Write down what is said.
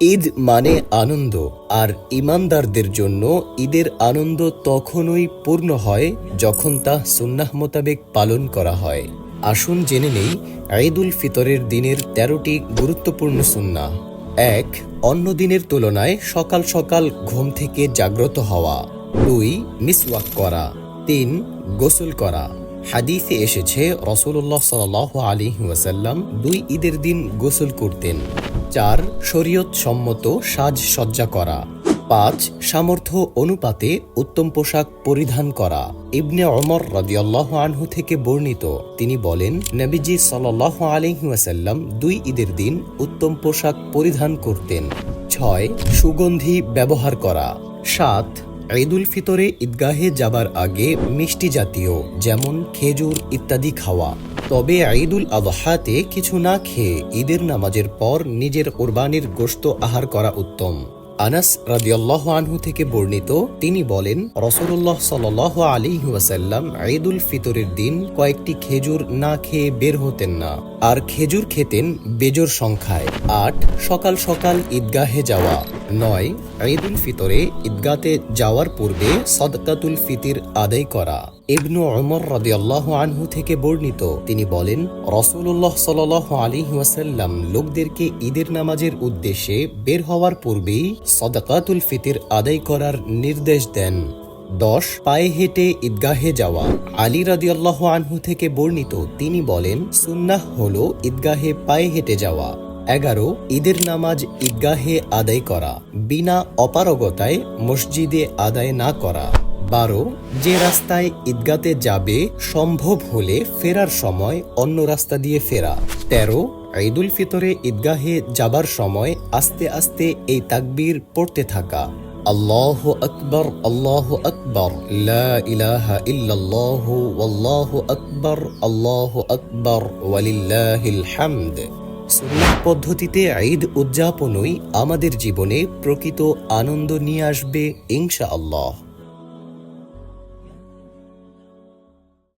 ঈদ মানে আনন্দ, আর ইমানদারদের জন্য ঈদের আনন্দ তখনই পূর্ণ হয় যখন তা সুন্নাহ মোতাবেক পালন করা হয়। আসুন জেনে নেই, ঈদুল ফিতরের দিনের তেরোটি গুরুত্বপূর্ণ সুন্না এক, অন্য দিনের তুলনায় সকাল সকাল ঘুম থেকে জাগ্রত হওয়া। দুই, মিসওয়াক করা। তিন, গোসল করা। হাদিসে এসেছে রসুল্লাহ সাল আলী ওয়াসাল্লাম দুই ঈদের দিন গোসল করতেন। চার শরীয়ত সম্মত সাজসজ্জা করা। পাঁচ, সামর্থ্য অনুপাতে উত্তম পোশাক পরিধান করা। ইবনে অমর রদিয়াল্লাহ আনহু থেকে বর্ণিত, তিনি বলেন, নবীজি সাল্লাহ আলহিহাসাল্লাম দুই ঈদের দিন উত্তম পোশাক পরিধান করতেন। ছয়, সুগন্ধি ব্যবহার করা। সাত ঈদুল ফিতরে ঈদগাহে যাবার আগে মিষ্টি জাতীয়, যেমন খেজুর ইত্যাদি খাওয়া। তবে ঈদুল আবহাতে কিছু না খেয়ে ঈদের নামাজের পর নিজের কোরবানির গোশত আহার করা উত্তম। আনাস রাদিয়াল্লাহ আনহু থেকে বর্ণিত, তিনি বলেন রসুল্লাহ সাল আলী ওয়াসাল্লাম ঈদুল ফিতরের দিন কয়েকটি খেজুর না খেয়ে বের হতেন না। আর খেজুর খেতেন বেজোর সংখ্যায়। আট, সকাল সকাল ঈদগাহে যাওয়া। নয় ঈদুল ফিতরে ঈদগাতে যাওয়ার পূর্বে সদকাতুল ফিতির আদায় করা। ইবনু ওমর রাদিয়াল্লাহ আনহু থেকে বর্ণিত, তিনি বলেন রসুল্লাহ সাল আলী ওয়াসাল্লাম লোকদেরকে ঈদের নামাজের উদ্দেশ্যে বের হওয়ার পূর্বেই সদকাতুল ফিতির আদায় করার নির্দেশ দেন। দশ, পায়ে হেঁটে ঈদগাহে যাওয়া। আলী রাদিয়াল্লাহ আনহু থেকে বর্ণিত, তিনি বলেন, সুন্নাহ হল ঈদগাহে পায়ে হেঁটে যাওয়া। এগারো, ঈদের নামাজ ঈদগাহে আদায় করা, বিনা অপারগতায় মসজিদে আদায় না করা। বারো, যে রাস্তায় ঈদগাতে যাবে, সম্ভব হলে ফেরার সময় অন্য রাস্তা দিয়ে ফেরা। তেরো, ঈদুল ফিতরে ঈদগাহে যাবার সময় আস্তে আস্তে এই তাকবীর পড়তে থাকা। আল্লাহ আকবর আল্লাহ আকবর ইলাহা ইল্লাল্লাহ, ওয়াল্লাহু আকবর, আল্লাহ আকবর, ওয়ালিল্লাহিল হামদ। সুন্নাহ পদ্ধতিতে ঈদ উদযাপনই আমাদের জীবনে প্রকৃত আনন্দ নিয়ে আসবে ইনশা আল্লাহ